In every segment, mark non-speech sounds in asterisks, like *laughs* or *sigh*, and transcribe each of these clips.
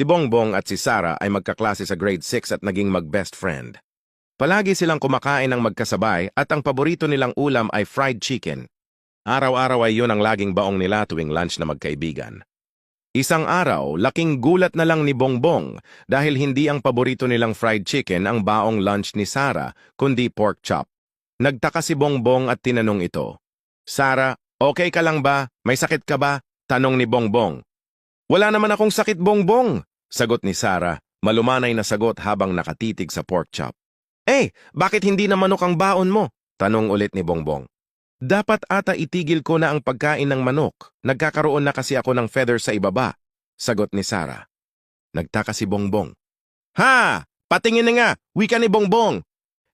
Si Bongbong at si Sara ay magkaklase sa grade 6 at naging mag-best friend. Palagi silang kumakain ng magkasabay at ang paborito nilang ulam ay fried chicken. Araw-araw ay yun ang laging baong nila tuwing lunch na magkaibigan. Isang araw, laking gulat na lang ni Bongbong dahil hindi ang paborito nilang fried chicken ang baong lunch ni Sara, kundi pork chop. Nagtaka si Bongbong at tinanong ito. Sara, okay ka lang ba? May sakit ka ba? Tanong ni Bongbong. Wala naman akong sakit Bongbong, sagot ni Sara, malumanay na sagot habang nakatitig sa pork chop. Eh, bakit hindi na manok ang baon mo? Tanong ulit ni Bongbong. Dapat ata itigil ko na ang pagkain ng manok. Nagkakaroon na kasi ako ng feather sa ibaba, sagot ni Sara. Nagtaka si Bongbong. Ha! Patingin na nga! Wika ni Bongbong!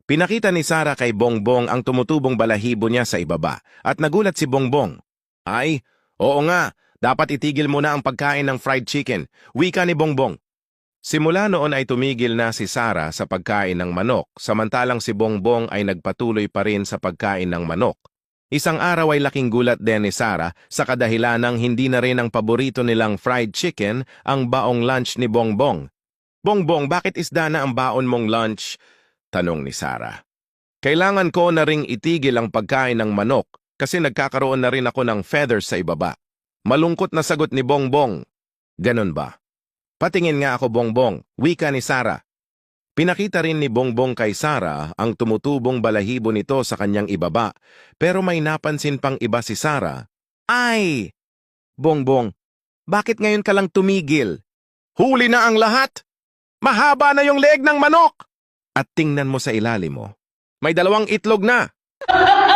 Pinakita ni Sara kay Bongbong ang tumutubong balahibo niya sa ibaba at nagulat si Bongbong. Ay, oo nga, dapat itigil mo na ang pagkain ng fried chicken. Wika ni Bongbong. Simula noon ay tumigil na si Sara sa pagkain ng manok, samantalang si Bongbong ay nagpatuloy pa rin sa pagkain ng manok. Isang araw ay laking gulat din ni Sara sa kadahilanang hindi na rin ang paborito nilang fried chicken ang baong lunch ni Bongbong. Bongbong, bakit isda na ang baon mong lunch? Tanong ni Sara. Kailangan ko na ring itigil ang pagkain ng manok kasi nagkakaroon na rin ako ng feathers sa ibaba. Malungkot na sagot ni Bongbong. Ganon ba? Patingin nga ako Bongbong, wika ni Sara. Pinakita rin ni Bongbong kay Sara ang tumutubong balahibo nito sa kanyang ibaba, pero may napansin pang iba si Sara. Ay! Bongbong, bakit ngayon ka lang tumigil? Huli na ang lahat! Mahaba na yung leg ng manok! At tingnan mo sa ilalim mo. May dalawang itlog na! *laughs*